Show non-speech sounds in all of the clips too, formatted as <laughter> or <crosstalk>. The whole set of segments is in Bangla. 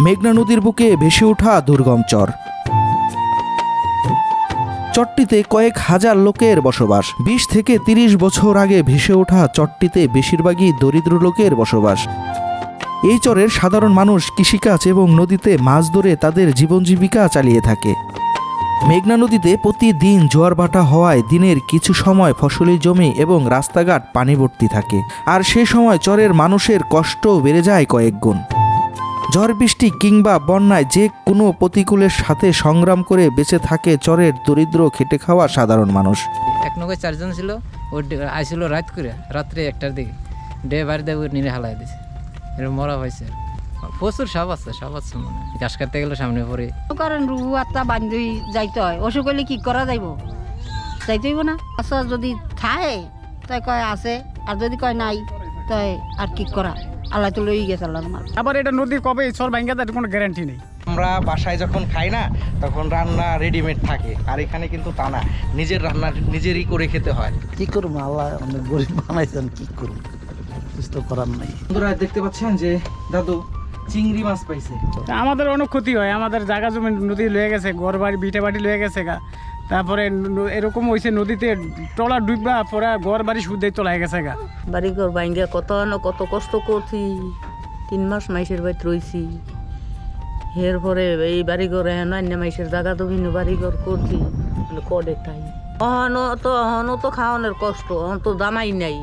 মেঘনা নদীর বুকে ভেসে ওঠা দুর্গম চর। চট্টিতে কয়েক হাজার লোকের বসবাস। বিশ থেকে তিরিশ বছর আগে ভেসে ওঠা চট্টিতে বেশিরভাগই দরিদ্র লোকের বসবাস। এই চরের সাধারণ মানুষ কৃষিকাজ এবং নদীতে মাছ ধরে তাদের জীবন জীবিকা চালিয়ে থাকে। মেঘনা নদীতে প্রতিদিন জোয়ার ভাটা হওয়ায় দিনের কিছু সময় ফসলি জমি এবং রাস্তাঘাট পানি ভর্তি থাকে। আর সে সময় চরের মানুষের কষ্ট বেড়ে যায় কয়েক গুণ ঝড় বৃষ্টি কিংবা বন্যায় যে কোনো প্রতিকূলের সাথে সংগ্রাম করে বেঁচে থাকে চরের দরিদ্র খেটে খাওয়া সাধারণ মানুষ। এক নৌকায় চারজন ছিল ও আইছিল রাত করে রাত্রে একটার দিকে। ডে বাড়ি দেয় ওর নিরে হালাই দিছে। এরকম মরা হয়েছে। প্রচুর সাপ আছে সাপ আছে মনে হয়। ঘাস কাটতে গেলে সামনে পড়ে। কারণ রুহু আত্মা বান্ধি যাইতে হয়। অসুখ হলে কি করা যাইব? যাইতে হইব না। আচ্ছা যদি থাকে তাই কয় আছে। আর যদি কয় নাই তাই আর কি করা? আল্লাহ তো লই গেছে আল্লাহ আমার আবার এটা নদী কবে চর ভাঙ্গা তার কোনো গ্যারান্টি নেই। আমরা বাসায় যখন খাই না তখন রান্না রেডিমেড থাকে। আর এখানে কিন্তু তা না নিজের রান্না নিজেরই করে খেতে হয়। কি করব আল্লাহ অনেক গরিব বানাইছেন কি করব কিছু তো করার নাই। বন্ধুরা দেখতে পাচ্ছেন যে দাদু চিংড়ি মাছ পাইছে। আমাদের অনেক ক্ষতি হয়। আমাদের জায়গা জমি নদী লয়ে গেছে ঘর বাড়ি ভিটে বাড়ি লয়ে গেছে গা। তারপরে এরকম হয়েছে নদীতে টলা ডুববা পরে ঘর বাড়ি সুদে চলাই গেছে গা। বাড়ি ঘর ভাঙ্গা কত না কত কষ্ট করছি। তিন মাস মাইসের বাইত রইছি। এর পরে এই বাড়ি ঘর এখন অন্য মাইসের জায়গা তো ভিন্ন বাড়ি ঘর করছি। মানে কডে তাই। অহনো তো অহনো তো খাওয়ানোর কষ্ট, অহন তো দামাই নাই।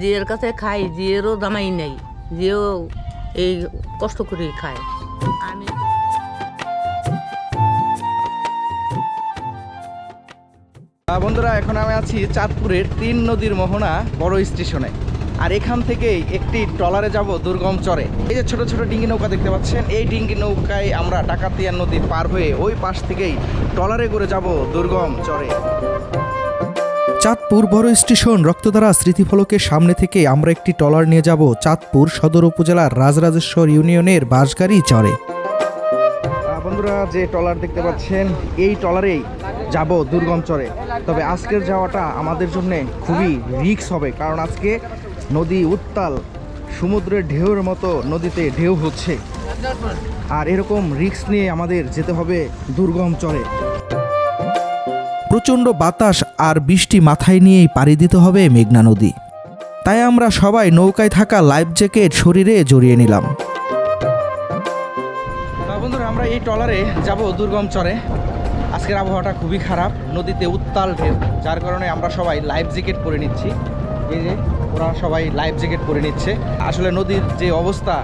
জিয়ের কাছে খাই, জিয়েরও দামাই নাই। জিও এই কষ্ট করে খায়। আমি বন্ধুরা, এখন আমি আছি চাঁদপুরের তিন নদীর মোহনা বড় স্টেশনে। আর এখান থেকেই একটি ট্রলারে যাব দুর্গম চরে। এই যে ছোট ছোট ডিঙ্গি নৌকা দেখতে পাচ্ছেন, এই ডিঙ্গি নৌকায় আমরা ডাকাতিয়া নদী পার হয়ে ওই পাশ থেকেই ট্রলারে করে যাব দুর্গম চরে। চাঁদপুর বড় স্টেশন রক্তধারা স্মৃতিফলকের সামনে থেকে আমরা একটি ট্রলার নিয়ে যাব চাঁদপুর সদর উপজেলার রাজরাজেশ্বর ইউনিয়নের বাঁশগাড়ি চরে। বন্ধুরা, যে ট্রলার দেখতে পাচ্ছেন, এই ট্রলারেই যাব দুর্গম চরে তবে আজকের যাওয়াটা আমাদের জন্য খুবই রিস্ক হবে, কারণ আজকে নদী উত্তাল, সমুদ্রের ঢেউয়ের মতো নদীতে ঢেউ হচ্ছে। আর এরকম রিস্ক নিয়ে আমাদের যেতে হবে দুর্গম চরে প্রচণ্ড বাতাস আর বৃষ্টি মাথায় নিয়েই পাড়ি দিতে হবে মেঘনা নদী। তাই আমরা সবাই নৌকায় থাকা লাইফ জ্যাকেট শরীরে জড়িয়ে নিলাম। এই ট্রলারে যাব দুর্গম চরে। আজকের আবহাওয়াটা খুবই খারাপ, নদীতে উত্তাল ঢেউ, যার কারণে আমরা সবাই লাইফ জ্যাকেট পরে নিচ্ছি। এই যে, ওরা সবাই লাইফ জ্যাকেট পরে নিচ্ছে। আসলে নদীর যে অবস্থা,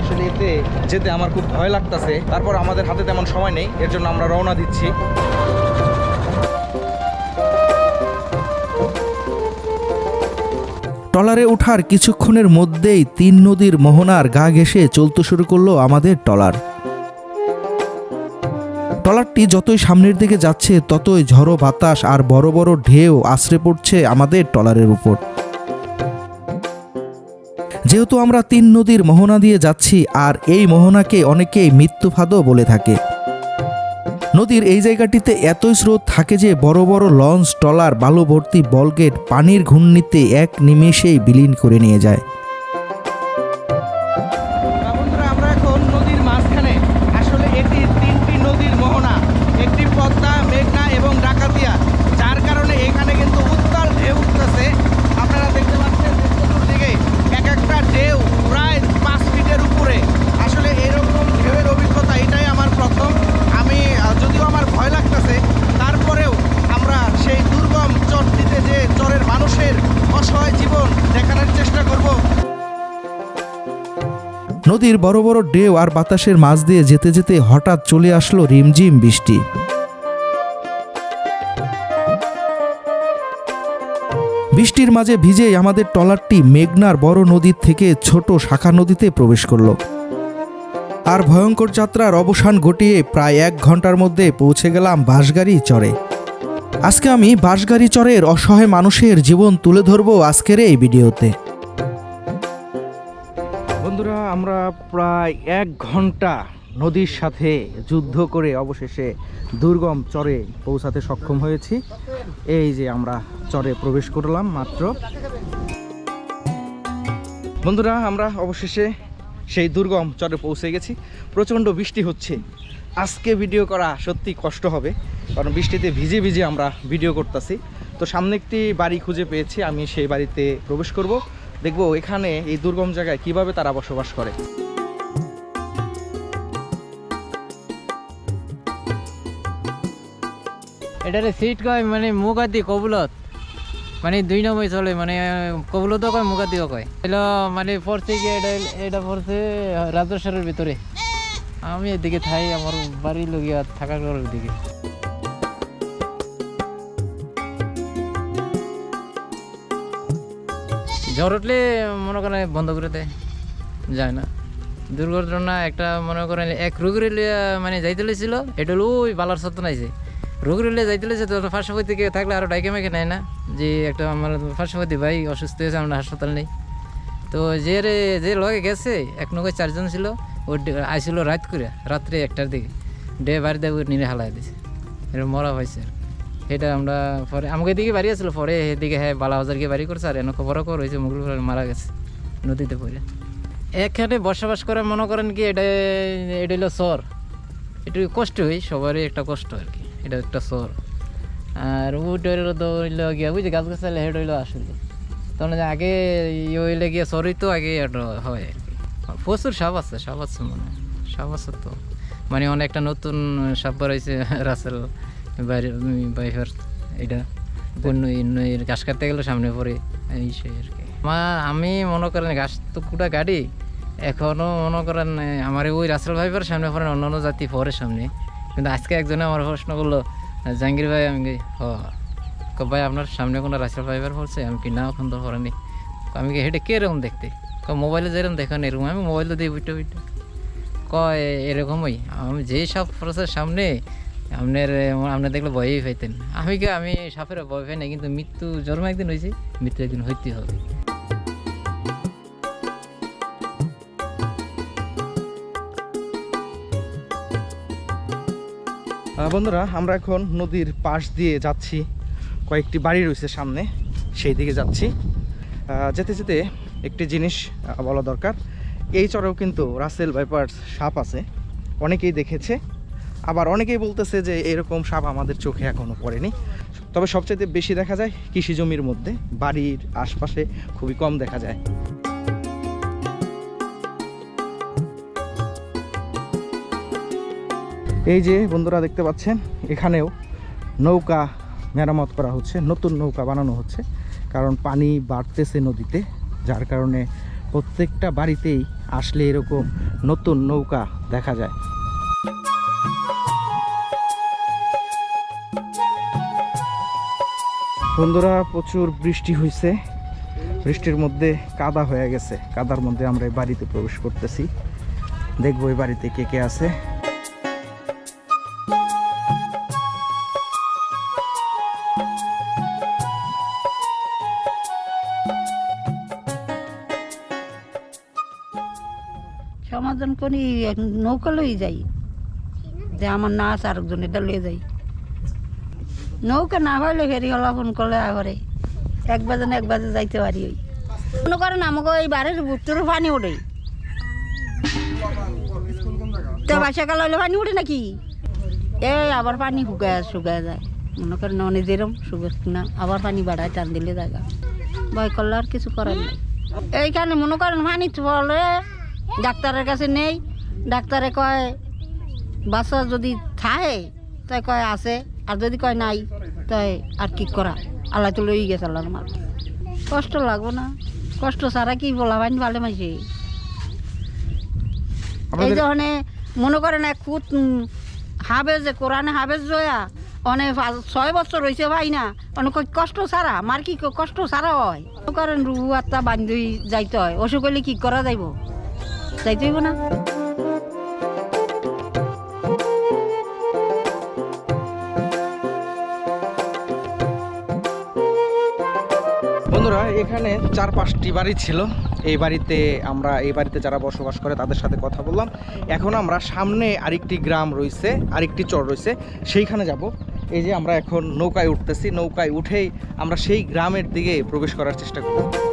আসলে এতে যেতে আমার খুব ভয় লাগতেছে। তারপর আমাদের হাতে তেমন সময় নেই, এর জন্য আমরা রওনা দিচ্ছি। ট্রলারে ওঠার কিছুক্ষণের মধ্যেই তিন নদীর মোহনার গা ঘেঁষে চলতে শুরু করল আমাদের ট্রলার। ট্রলারটি যতই সামনের দিকে যাচ্ছে, ততই ঝড়ো বাতাস আর বড় বড় ঢেউ আশ্রে পড়ছে আমাদের ট্রলারের উপর। যেহেতু আমরা তিন নদীর মোহনা দিয়ে যাচ্ছি, আর এই মোহনাকে অনেকেই মৃত্যুফাদও বলে থাকে। নদীর এই জায়গাটিতে এতই স্রোত থাকে যে বড় বড় লঞ্চ, ট্রলার বালু ভর্তি বলগেট পানির ঘূর্ণিতে এক নিমেষেই বিলীন করে নিয়ে যায়। নদীর বড় বড় ঢেউ আর বাতাসের মাঝ দিয়ে যেতে যেতে হঠাৎ চলে আসলো রিমঝিম বৃষ্টি। বৃষ্টির মাঝে ভিজে আমাদের ট্রলারটি মেঘনার বড় নদীর থেকে ছোট শাখা নদীতে প্রবেশ করল। আর ভয়ঙ্কর যাত্রার অবসান ঘটিয়ে প্রায় এক ঘণ্টার মধ্যে পৌঁছে গেলাম বাঁশগাড়ি চরে। আজকে আমি বাঁশগাড়ি চরের অসহায় মানুষের জীবন তুলে ধরবো আজকের এই ভিডিওতে। বন্ধুরা, আমরা প্রায় এক ঘণ্টা নদীর সাথে যুদ্ধ করে অবশেষে দুর্গম চরে পৌঁছাতে সক্ষম হয়েছি। এই যে আমরা চরে প্রবেশ করলাম মাত্র। বন্ধুরা, আমরা অবশেষে সেই দুর্গম চরে পৌঁছে গেছি। প্রচণ্ড বৃষ্টি হচ্ছে। আজকে ভিডিও করা সত্যি কষ্ট হবে, কারণ বৃষ্টিতে ভিজে ভিজে আমরা ভিডিও করতেছি। তো সামনে একটি বাড়ি খুঁজে পেয়েছি, আমি সেই বাড়িতে প্রবেশ করব। দেখব এখানে এই দুর্গম জায়গায় কীভাবে তারা বসবাস করে। এটারে সিট কয় মানে মুগাদি কবুলত। মানে দুই নম্বর চলে মানে কবুলত কয় মুগাদিও কয়। এলো মানে পড়ছে গিয়ে এটা এটা পড়ছে রাজস্বরের ভিতরে। আমি এদিকে থাই, আমার বাড়ি লগিয়া থাকার ঘরের দিকে। ঝড় উঠলে মনে করেন বন্ধ করে দেয়, যায় না। দুর্ঘটনা একটা মনে করেন এক রোগীর মানে যাইতে লেছিল এটা হলো ওই বালার সত্য নাইছে। রোগীর যাইতে লেছে তো পার্শ্ববর্তী কেউ থাকলে আরও ডাইকে মেকে নেয় না, যে একটা আমার পার্শ্ববর্তী ভাই অসুস্থ হয়েছে, আমরা হাসপাতাল নেই। তো যে রে, যে লগে গেছে, এক নৌকায় চারজন ছিল ও আইছিল রাত করে, রাত্রে একটার দিকে। ডে বাড়ি দেবে নিরে হালাই দিছে। এরকম মরা হয়েছে আর এটা আমরা পরে আমাকে এদিকে বাড়ি আসলো, পরে এদিকে হ্যাঁ বালাবাজার গিয়ে বাড়ি করছে, আর এনে খবর খবর হয়েছে মুগুল মারা গেছে, নদীতে পড়ে। এখানে বসবাস করে, মনে করেন কি, এটা এটা হলো শহর একটু কষ্ট হয়? সবারই একটা কষ্ট আর কি, এটা একটা শহর আর ওইটা হইল গিয়া বুঝছি গাছ গাছালে হেড হইল আসলে। তখন আগে ইয়ে হইলে গিয়ে সরই তো আগে হয় আর কি। প্রচুর সাপ আছে সাপ আছে মনে হয়, সাপ আছে তো। মানে অনেকটা নতুন সাপ বেরোইছে <laughs> রাসেল। বাইফার এটা নইয়ের ঘাস কাটতে গেলে সামনে পড়ে এই সেই আর কি। মা আমি মনে করেন ঘাস তো কুটা গাড়ি এখনও মনে করেন আমার ওই রাসেল ভাইবার সামনে পড়েন অন্য অন্য জাতি পরে সামনে। কিন্তু আজকে একজনে আমার প্রশ্ন করল জাহাঙ্গীর ভাই আমি কি, হ ভাই আপনার সামনে কোনো রাসেল ভাইবার পড়ছে? আমি কি না ওখান তো পড়েনি। আমি কি হেঁটে কীরকম দেখতে? কয় মোবাইলে যেরকম দেখেন এরকম আমি মোবাইলে দিই বুঝতে বুঝতে কয় এরকমই আমি যেই সব ফরসের সামনে আপনার আপনি দেখলে ভয়ই পাইতেন। আমি কি, আমি সাপের ভয় পাই না কিন্তু মৃত্যু জন্ম একদিন হয়েছে, মৃত্যু একদিন হইতে হবে। বন্ধুরা, আমরা এখন নদীর পাশ দিয়ে যাচ্ছি। কয়েকটি বাড়ি রয়েছে সামনে, সেই দিকে যাচ্ছি। যেতে যেতে একটি জিনিস বলা দরকার। এই চরেও কিন্তু রাসেল ভাইপার্স সাপ আছে, অনেকেই দেখেছে। আবার অনেকেই বলতেছে যে এরকম সাপ আমাদের চোখে এখনও পড়েনি। তবে সবচেয়ে বেশি দেখা যায় কৃষি জমির মধ্যে, বাড়ির আশপাশে খুবই কম দেখা যায়। এই যে বন্ধুরা দেখতে পাচ্ছেন, এখানেও নৌকা মেরামত করা হচ্ছে, নতুন নৌকা বানানো হচ্ছে। কারণ পানি বাড়তেছে নদীতে, যার কারণে প্রত্যেকটা বাড়িতেই আসলে এরকম নতুন নৌকা দেখা যায়। বন্ধুরা, প্রচুর বৃষ্টি হয়েছে বৃষ্টির মধ্যে কাদা হয়ে গেছে। কাদার মধ্যে আমরা এই বাড়িতে প্রবেশ করতেছি। দেখব এই বাড়িতে কে কে আছে। সমাধান করি, নৌকা লই যাই। যে আমার না আছে আরেকজন এটা লয়ে যাই। নৌকা না হইলে ফেরি হলা ফোন করলে আঘরে এক বাজে না এক বাজে যাইতে পারি ওই। মনে করেন আমাকে এই বাড়ির বুট্টুর পানি ওঠে। তো বাসাকাল হইলে পানি উঠে নাকি? এই, আবার পানি শুকায় শুকায় যায়। মনে করেন অনেক যেরম শুকার না, আবার পানি বাড়ায়, টান দিলে জায়গা। ভয় করলে আর কিছু করার নেই। এইখানে মনে করেন পানি বলে ডাক্তারের কাছে নেই। ডাক্তারে কয় বাচ্চা যদি থাহে তাই কয়, আছে। আর যদি কয় নাই তাই আর কি করা? আল্লাহ তো লই গেছে আল্লাহর মাল। কষ্ট লাগবো না। কষ্ট ছাড়া কি বলা পানি ভালো মাইছে। এই যখন মনে করেন এক খুদ যে কোরআনে হাবে জয়া অনেক ছয় বছর হয়েছে ভাই না অনেক কষ্ট ছাড়া? মার কি কষ্ট ছাড়া হয়? করেন রুহু আত্মা বান্ধি যাইতে হয়। অসুখ হইলে কি করা যাইব? যাইতে হইব না। এখানে চার পাঁচটি বাড়ি ছিল। এই বাড়িতে আমরা, এই বাড়িতে যারা বসবাস করে তাদের সাথে কথা বললাম। এখন আমরা সামনে আরেকটি গ্রাম রয়েছে, আরেকটি চর রয়েছে, সেইখানে যাব। এই যে আমরা এখন নৌকায় উঠতেছি, নৌকায় উঠেই আমরা সেই গ্রামের দিকে প্রবেশ করার চেষ্টা করব।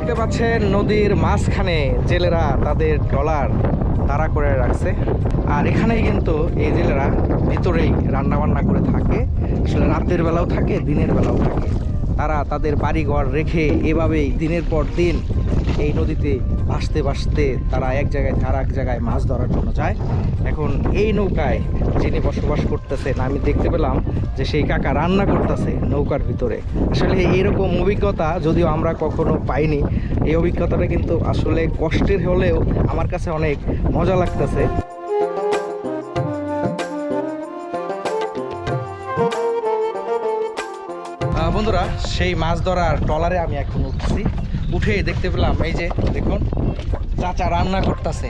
দেখতে পাচ্ছেন নদীর মাঝখানে জেলেরা তাদের ট্রলার তারা করে রাখছে। আর এখানেই কিন্তু এই জেলেরা ভিতরেই রান্নাবান্না করে থাকে। আসলে রাতের বেলাও থাকে, দিনের বেলাও থাকে। তারা তাদের বাড়িঘর রেখে এভাবেই দিনের পর দিন এই নদীতে ভাসতে বাসতে তারা এক জায়গায় আর এক জায়গায় মাছ ধরার জন্য যায়। এখন এই নৌকায় যিনি বসবাস করতেছেন, আমি দেখতে পেলাম যে সেই কাকা রান্না করতেছে নৌকার ভিতরে। আসলে এরকম অভিজ্ঞতা যদিও আমরা কখনো পাইনি, এই অভিজ্ঞতাটা কিন্তু আসলে কষ্টের হলেও আমার কাছে অনেক মজা লাগতেছে। বন্ধুরা, সেই মাছ ধরার ট্রলারে আমি এখন উঠছি। উঠে দেখতে পেলাম, এই যে দেখুন, চাচা রান্না করতেছে।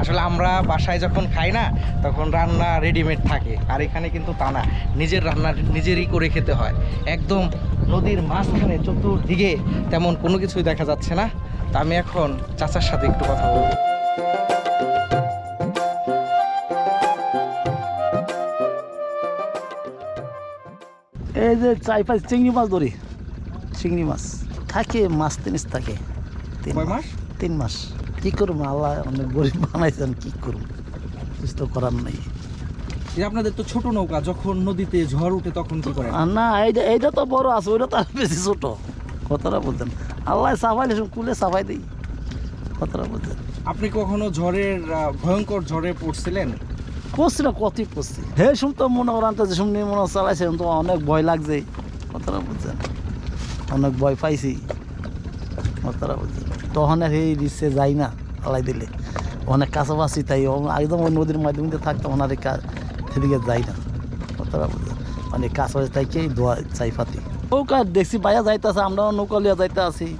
আসলে আমরা বাসায় যখন খাই না, তখন রান্না রেডিমেড থাকে। আর এখানে কিন্তু তা না, নিজের রান্না নিজেরই করে খেতে হয়। একদম নদীর মাঝখানে, চতুর্দিকে তেমন কোনো কিছুই দেখা যাচ্ছে না। তা আমি এখন চাচার সাথে একটু কথা বলব। এই যে চাই পাঁচ চিংড়ি মাছ ধরি। চিংড়ি মাছ। থাকে মাছ তিনিস থাকে। তিন মাস। তিন মাস। কি করব? আল্লাহ অনেক গরিব বানাইছেন কি করব? কিছু তো করার নেই। এই আপনাদের তো ছোট নৌকা যখন নদীতে ঝড় উঠে তখন কি করেন? আর না এইটা এইটা তো বড় আছে ওইটা তো বেশি ছোট। কথাটা বলতেন। আল্লাহ সাফাইলে কুলে সাফাই দিই। কথাটা বলতেন। আপনি কখনো ঝড়ের ভয়ঙ্কর ঝড়ে পড়ছিলেন? পড়ছি না কতই পড়ছি হে শুন তো, মনে করেন তো যেসব নিয়ে মনে চালাইছে তো অনেক ভয় লাগছে। কথাটা বলছেন অনেক ভয় পাইছি। কথাটা বলছেন তখন আর এই রিসে যাই না আলাই দিলে। অনেক কাছাকাছি, তাই একদম ওই নদীর মাধ্যমে থাকতাম ওনার কা- সেদিকে যাই না। কথাটা বলছেন মানে কাছাকাছি তাইকে দোয়া চাই পাতি নৌকা দেখছি, বাইয়া যাইতেছে, আমরাও নৌকা লিয়া যাইতে আছি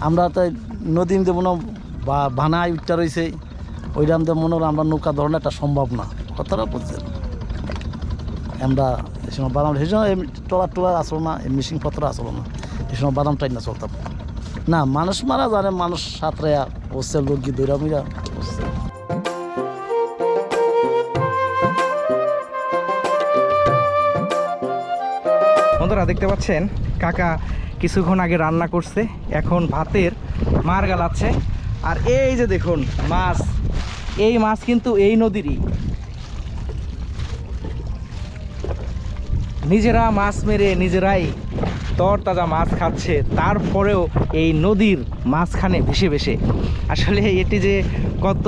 আমরা তাই নদী মধ্যে মনে হয় বা- বানায় উঠতে রয়েছে ওইরকম তো মনে হয় আমরা নৌকা ধরনাটা সম্ভব না। কথাটা বলছেন আমরা এই সময় বাদাম সেই সময় টলার টলার আসলো না মেশিন পত্র আসলো না। এই সময় বাদাম টাইম না চলতাম। না, মানুষ মারা জানে মানুষ সাঁতরাইয়া হচ্ছে লোক দৈরা মিরা হচ্ছে বন্ধুরা, দেখতে পাচ্ছেন, কাকা কিছুক্ষণ আগে রান্না করছে। এখন ভাতের মার গালাচ্ছে। আর এই যে দেখুন, মাছ। এই মাছ কিন্তু এই নদীরই। নিজেরা মাছ মেরে নিজেরাই তর তাজা মাছ খাচ্ছে তারপরেও এই নদীর মাঝখানে ভেসে ভেসে। আসলে এটি যে কত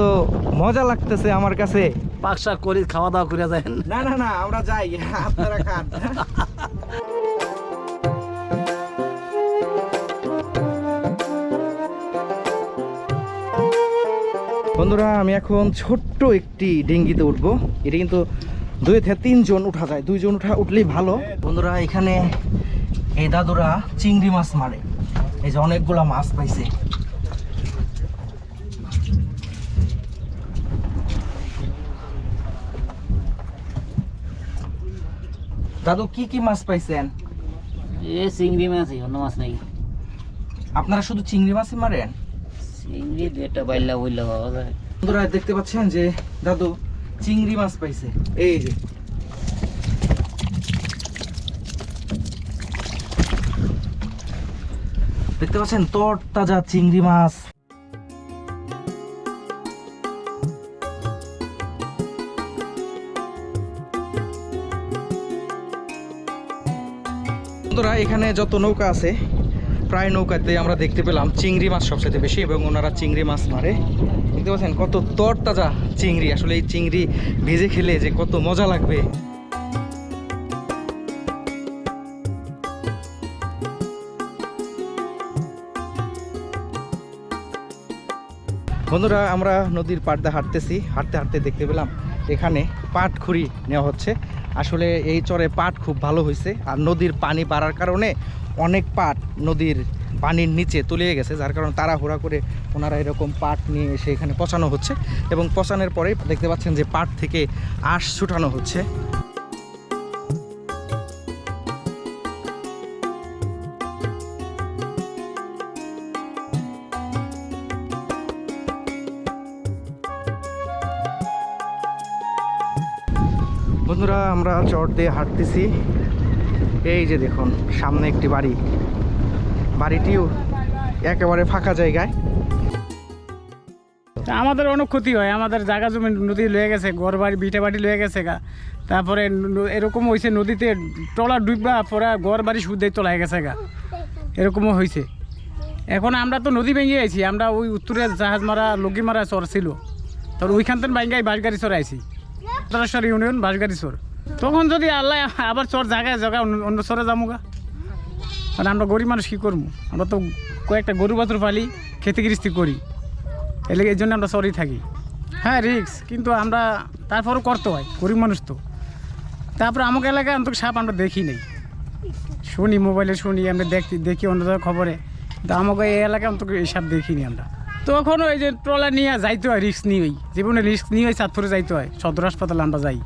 মজা লাগতেছে আমার কাছে। পাক শাক করি খাওয়া দাওয়া করে যায় না না না আমরা যাই আপনারা খান। <laughs> বন্ধুরা আমি এখন ছোট্ট একটি ডেঙ্গিতে উঠবো। এটা কিন্তু দুই থেকে তিনজন উঠা যায়। দুইজন উঠা উঠলেই ভালো। বন্ধুরা এখানে এই দাদুরা চিংড়ি মাছ মারে। এই যে অনেকগুলা মাছ পাইছে। দাদু কি কি মাছ পাইছেন? এ চিংড়ি মাছই অন্য মাছ নাই। আপনারা শুধু চিংড়ি মাছই মারেন? চিংড়ি দুটা বাইলা বইলা বন্ধুরা, দেখতে পাচ্ছেন যে দাদু চিংড়ি মাছ পাইছে। এই যে। দেখতে পাচ্ছেন, তর তাজা চিংড়ি মাছ। বন্ধুরা, এখানে যত নৌকা আছে প্রায় নৌকাতে আমরা দেখতে পেলাম চিংড়ি মাছ সবচেয়ে বেশি এবং ওনারা চিংড়ি মাছ মারে। দেখতে পাচ্ছেন কত তর তাজা চিংড়ি। আসলে এই চিংড়ি ভেজে খেলে যে কত মজা লাগবে। বন্ধুরা, আমরা নদীর পাড় দিয়ে হাঁটতেছি। হাঁটতে হাঁটতে দেখতে পেলাম এখানে পাট খুঁড়ি নেওয়া হচ্ছে। আসলে এই চরে পাট খুব ভালো হয়েছে আর নদীর পানি বাড়ার কারণে অনেক পাট নদীর পানির নিচে তলিয়ে গেছে, যার কারণে তাড়াহুড়া করে ওনারা এরকম পাট নিয়ে এসে এখানে পচানো হচ্ছে এবং পচানোর পরে দেখতে পাচ্ছেন যে পাট থেকে আঁশ ছুটানো হচ্ছে। বন্ধুরা, আমরা চট দিয়ে হাঁটতেছি। এই যে দেখুন সামনে একটি বাড়ি। বাড়িটিও একেবারে ফাঁকা জায়গায়। তা আমাদের অনেক ক্ষতি হয় আমাদের জায়গা জমি নদী লয়ে গেছে ঘর বাড়ি ভিটে বাড়ি লয়ে গেছে গা। তারপরে এরকম হয়েছে নদীতে টলা ডুববা পরে ঘর বাড়ি সুদে তোলা গেছে গা। এরকমও হয়েছে এখন আমরা তো নদী ভেঙে আইছি আমরা ওই উত্তরে জাহাজ মারা লগি মারা চর ছিল তোর ওইখান থেকে বাইঙ্গাই বাসগাড়ি চর আইছি। তরেশ্বর ইউনিয়ন বাসগাড়ি চর। তখন যদি আল্লাহ আবার চর জায়গায় জায়গা অন্য চরে যাব গা মানে আমরা গরিব মানুষ কী করব? আমরা তো কয়েকটা গরু বাছুর পালি, খেতে গৃষ্টি করি। এলে এই জন্য আমরা চরেই থাকি। হ্যাঁ রিক্স কিন্তু আমরা তারপরও করতে হয়, গরিব মানুষ তো। তারপরে আমাকে এলাকায় অন্তত সাপ আমরা দেখি নেই। শুনি, মোবাইলে শুনি, আমরা দেখি দেখি, অন্য জায়গায় খবরে। কিন্তু আমাকে এই এলাকায় অন্তত এই সাপ দেখিনি আমরা। তখন এই যে ট্রলার নিয়ে যাইতে হয়, রিস্ক নিয়েই। জীবনে রিস্ক নিয়ে চাঁদপুরে যাইতে হয়, সদর হাসপাতালে আমরা যাই।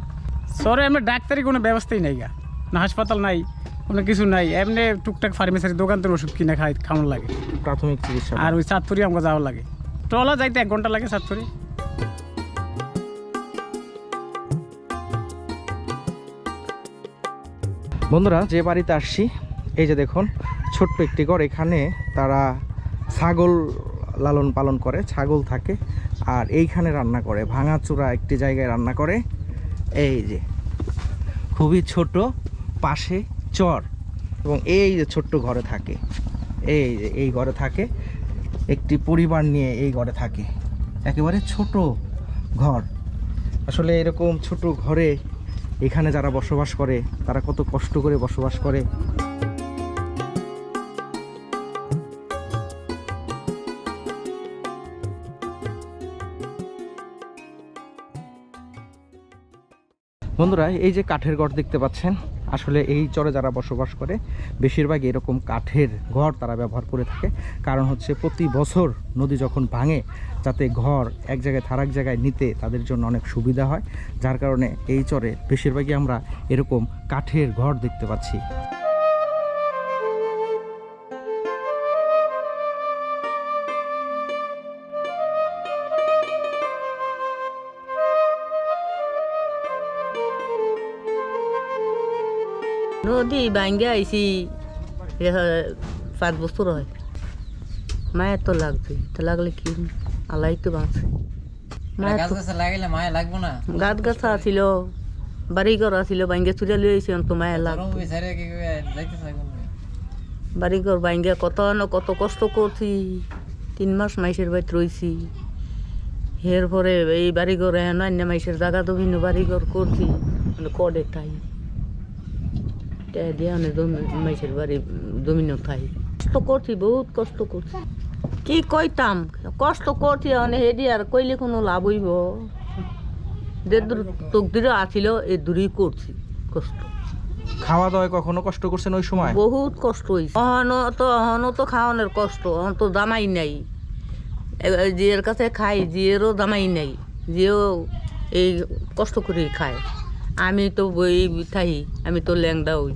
শহরে আমরা ডাক্তারি কোনো ব্যবস্থাই নাই গা। না হাসপাতাল নাই কোনো কিছু নাই। এমনি টুকটাক ফার্মেসির দোকান থেকে ওষুধ কিনে খাই খাওয়ানো লাগে। প্রাথমিক চিকিৎসা। আর ওই চাঁদপুরি আমাকে যাওয়া লাগে। ট্রলা যাইতে এক ঘণ্টা লাগে চাঁদপুরি। বন্ধুরা যে বাড়িতে আসছি এই যে দেখুন ছোট্ট একটি ঘর। এখানে তারা ছাগল লালন পালন করে ছাগল থাকে আর এইখানে রান্না করে ভাঙাচোরা একটি জায়গায় রান্না করে। এই যে, খুবই ছোট, পাশে চর এবং এই যে ছোট্ট ঘরে থাকে, এই যে এই ঘরে থাকে, একটি পরিবার নিয়ে এই ঘরে থাকে। একেবারে ছোট ঘর। আসলে এরকম ছোট ঘরে এখানে যারা বসবাস করে, তারা কত কষ্ট করে বসবাস করে। বন্ধুরা, এই যে কাঠের ঘর দেখতে পাচ্ছেন, আসলে এই চরে যারা বসবাস করে বেশিরভাগ এরকম কাঠের ঘর তারা ব্যবহার করে থাকে। কারণ হচ্ছে প্রতি বছর নদী যখন ভাঙে যাতে ঘর এক জায়গায় থার এক জায়গায় নিতে তাদের জন্য অনেক সুবিধা হয়। যার কারণে এই চরে বেশিরভাগই আমরা এরকম কাঠের ঘর দেখতে পাচ্ছি। নদী এ হয় পাঁচ বছর হয়। মায়ের তো লাগবে। তো লাগলে কি আল্লাহ তো বাঁচে। গাছ লাগবো গাছা আছিল। বাড়ি ঘর আছিল ভাঙ্গে চুরে লই আইছি তো মায়ের লাগ গরম বিচারে কি করে যাইতে থাকব বাড়ি ঘর ভাঙ্গে কত ন কত কষ্ট করছি। তিন মাস মাইসের বাইত রইছি। এর পরে এই বাড়ি ঘর অন্য মাইসের জায়গা তো ভিন্ন বাড়ি ঘর করছি। মানে কডে ঠাই তে দিয়ে অনেক মাইসের বাড়ি জমিন ঠাই কষ্ট করছি বহুত কষ্ট করছি। কি কইতাম? কষ্ট করছি অনেক হেডি আর কইলে কোনো লাভ হইব? যে দূর তকদিরও আছিল এ দূরই করছি কষ্ট। খাওয়া দাওয়ায় কখনো কষ্ট করছেন ওই সময়? বহুত কষ্ট হয়েছে অহনো তো অহনো তো খাওয়ানোর কষ্ট অহন তো দামাই নাই। জিয়ের কাছে খাই জিয়েরও দামাই নাই। জিও এই কষ্ট করে খায়। আমি তো বই থাই আমি তো ল্যাংদা হই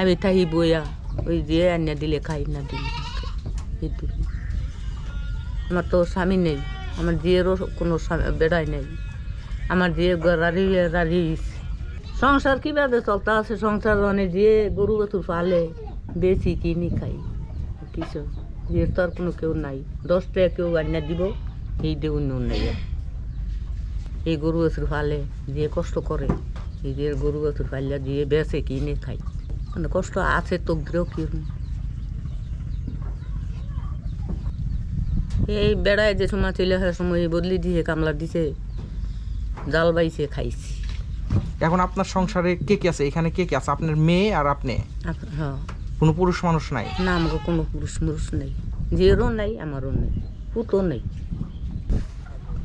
আমি থাহি বইয়া, ওই জিয়ে আনিয়া দিলে খাই না দিলে আমার তো স্বামী নেই, আমার জিয়েরও কোনো বেড়াই নেই। আমার জিয়ে রাড়ি রাড়ি সংসার কীভাবে চলতে আছে? সংসার মানে যে গরু বাছুর পালে, বেশি কিনি খাই। কিছু যে তো আর কোনো কেউ নাই। দশ টাকা কেউ আনিয়া দিব, এই দিয়ে অন্য নেই। এই গরু বাছুর পালে যে কষ্ট করে। যে গরু বাছুর পাল্লা দিয়ে বেছে কিনে খাই। মানে কষ্ট আছে তকদিরেও কি এই বেড়ায় যে সময় চলে আসার সময় বদলি দিয়ে কামলা দিছে জাল বাইছে খাইছি। এখন আপনার সংসারে কে কে আছে? এখানে কে কে আছে? আপনার মেয়ে আর আপনি? আপ- হ্যাঁ কোনো পুরুষ মানুষ নাই? না আমাকে কোনো পুরুষ মানুষ নেই। জিয়েরও নেই আমারও নেই পুতো নেই।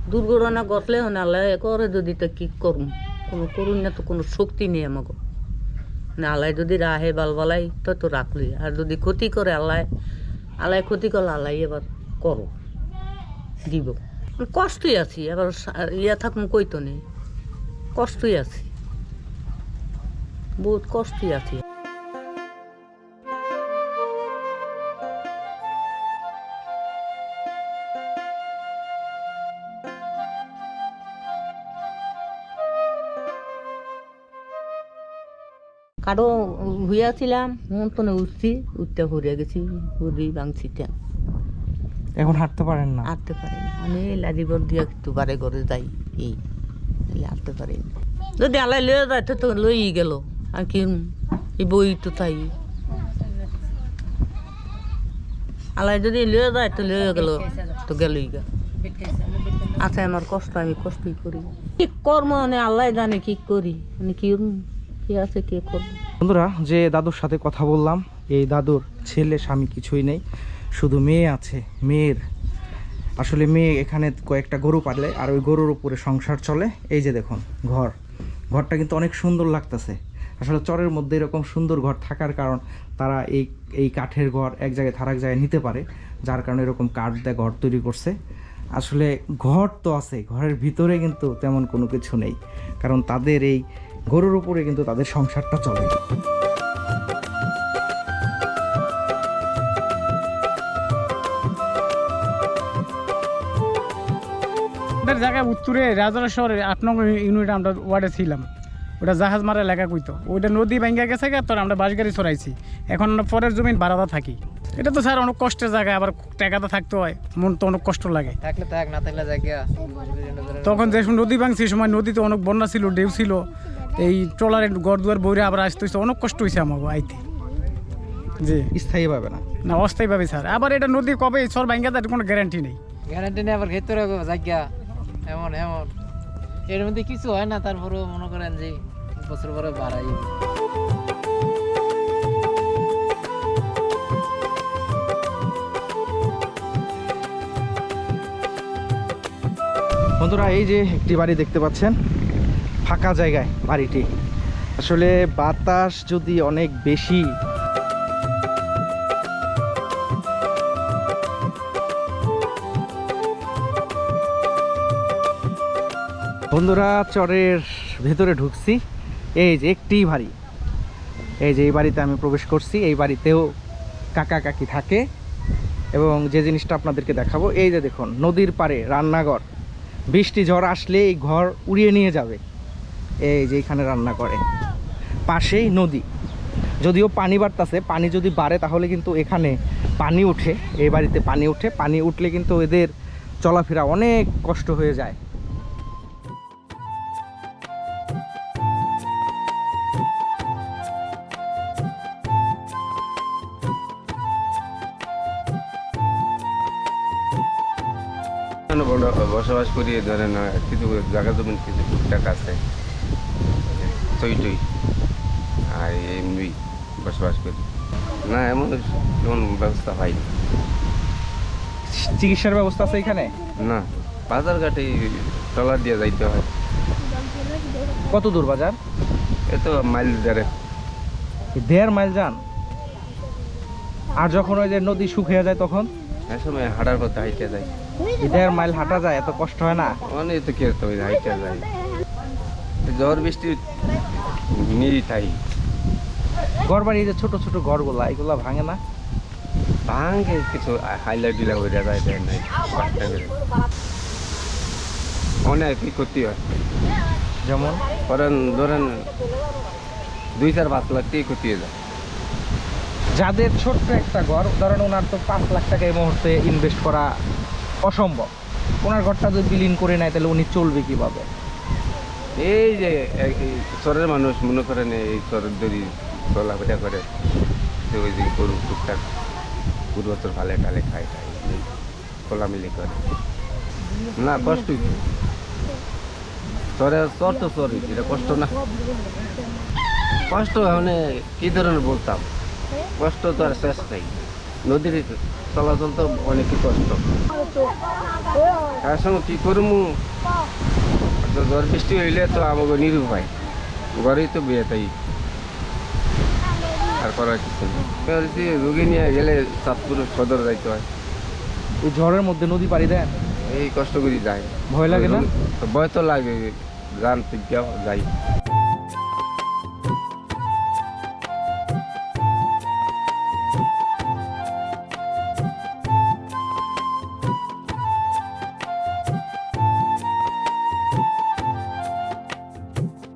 দুর্ঘটনা ঘটলে হন আল্লাহ করে যদি তা কি করুম? কোনো করুন না তো কোনো শক্তি নেই আমাকে না, আল্লাহ যদি রাহে বালবালাই তো তো রাখলি। আর যদি ক্ষতি করে আল্লাহ আল্লাহ ক্ষতি করলে আল্লাহ এবার করো, দিব। কষ্টই আছি এবার ইয়া থাকুন কইতো নেই? কষ্টই আছি। বহুত কষ্টই আছি। কারও হইয়াছিলাম মন তো উঠছি উঠতে হরিয়া গেছি ভাঙছি ট্যাং এখন হাঁটতে পারেন না? হাঁটতে পারি না। আমি এই লাদি ঘর দিয়ে একটু বারে ঘরে যাই এই হাঁটতে পারি যদি আলাই লয়ে যায় তো তো লই গেল। আর কি এই বই তো তাই। আলাই যদি লয়ে যায় তো লয়ে গেল তো গেলই গা। আছে আমার কষ্ট আমি কষ্টই করি। কি কর্ম মানে আল্লাহ জানে কি করি মানে কি? কি আছে, কি করব? বন্ধুরা, যে দাদুর সাথে কথা বললাম, এই দাদুর ছেলে, স্বামী কিছুই নেই, শুধু মেয়ে আছে, মেয়ের। আসলে মেয়ে এখানে কয়েকটা গরু পালে আর ওই গরুর উপরে সংসার চলে। এই যে দেখুন, ঘর। ঘরটা কিন্তু অনেক সুন্দর লাগতেছে। আসলে চরের মধ্যে এরকম সুন্দর ঘর থাকার কারণ, তারা এই এই কাঠের ঘর এক জায়গায় থারাক জায়গায় নিতে পারে, যার কারণে এরকম কাঠ দিয়ে ঘর তৈরি করছে। আসলে ঘর তো আছে, ঘরের ভিতরে কিন্তু তেমন কোনো কিছু নেই, কারণ তাদের এই গরুর উপরে কিন্তু তাদের সংসারটা চলে। জায়গায় উত্তরে রাজরা শহরে আট নম্বর ইউনিট আমরা ওয়ার্ডে ছিলাম। ওটা জাহাজ মারা এলাকা কইতো। ওইটা নদী ভাঙ্গা গেছে গা তোর আমরা বাসগাড়ি চড়াইছি এখন আমরা পরের জমিন বারাদা থাকি। এটা তো স্যার অনেক কষ্টের জায়গায় আবার টাকাতে থাকতে হয়। মন তো অনেক কষ্ট লাগে। থাকলে থাক না থাকলে তখন যে নদী ভাঙছি সময় নদীতে অনেক বন্যা ছিল ঢেউ ছিল। এই ট্রলারের গড় দুয়ার বইরে আবার আসতে হয়েছে অনেক কষ্ট হয়েছে আমাকে আইতে। জি। স্থায়ী পাবে না? না অস্থায়ীভাবে স্যার। আবার এটা নদী কবে সর ভাঙ্গা তার কোনো গ্যারান্টি নেই। গ্যারান্টি নেই আবার রাখব জায়গা। এমন এমন। এর মধ্যে কিছু হয় না তারপরেও মনে করেন যে বছর পরে বাড়াই। বন্ধুরা এই যে একটি বাড়ি দেখতে পাচ্ছেন ফাঁকা জায়গায় বাড়িটি। আসলে বাতাস যদি অনেক বেশি বন্ধুরা, চরের ভেতরে ঢুকছি। এই যে একটি বাড়ি। এই যে এই বাড়িতে আমি প্রবেশ করছি। এই বাড়িতেও কাকা কাকি থাকে। এবং যে জিনিসটা আপনাদেরকে দেখাবো, এই যে দেখুন, নদীর পারে রান্নাঘর। বৃষ্টি ঝড় আসলে এই ঘর উড়িয়ে নিয়ে যাবে। এই যে এখানে রান্না করে। পাশেই নদী। যদিও পানি বাড়তাছে, পানি যদি বাড়ে তাহলে কিন্তু এখানে পানি ওঠে, এই বাড়িতে পানি ওঠে। পানি উঠলে কিন্তু এদের চলাফেরা অনেক কষ্ট হয়ে যায়। বসবাস করি ধরেন কিছু জায়গা জমি, কিছু টুকটাক আছে। চই টই। আর এমনি বসবাস করি। না এমন এমন ব্যবস্থা হয় চিকিৎসার ব্যবস্থা আছে এখানে? না বাজার ঘাটে ট্রলার দিয়ে যাইতে হয়। কত দূর বাজার? এ তো মাইল এই দেড় মাইল যান? আর যখন ওই যে নদী শুকিয়ে যায় তখন? এ সময় হাঁটার পথে হাইটে যায় দেড় মাইল হাঁটা যায় এত কষ্ট হয় না? অনেক তো কে হাইটে যায় ঝড় বৃষ্টি নিয়ে থাই ঘর বাড়ি যে ছোট ছোট ঘরগুলা এগুলা ভাঙে না? ভাঙে কিছু হাইলাইট ডিলা হয়ে যায় নাই অনেক কি ক্ষতি হয়? যেমন? ধরেন ধরেন দুই চার পাঁচ লাখ টাকা ক্ষতি হয়ে যায়। যাদের ছোট্ট একটা ঘর ধরেন ওনার তো পাঁচ লাখ টাকা এই মুহূর্তে ইনভেস্ট করা অসম্ভব। ওনার ঘরটা যদি বিলীন করে নেয় তাহলে উনি চলবে কীভাবে? এই যে চরের মানুষ মনে করেন এই চরের দড়ি চলাফেরা করে যে ওই যে গরু টুকটাক গরু বছর ভালে টালে খায় খায় খোলামিলি করে। না কষ্টই তো। চরে, চর তো চর, এটা কষ্ট না। কষ্ট মানে কি ধরনের বলতাম? কষ্ট তো আর শেষ নাই। নদীর চলাচল তো অনেকই কষ্ট। তার সঙ্গে কি করব তো ঝড় বৃষ্টি হইলে তো আমাকে নিরুপায় ঘরেই তো বিয়ে তাই। আর করার কিছু নেই। রুগী নিয়ে গেলে চাঁদপুর সদর যাইতে হয়। এই ঝড়ের মধ্যে নদী পাড়ি দেন এই কষ্ট করে যায় ভয় লাগে না? ভয় তো লাগে গান যাই।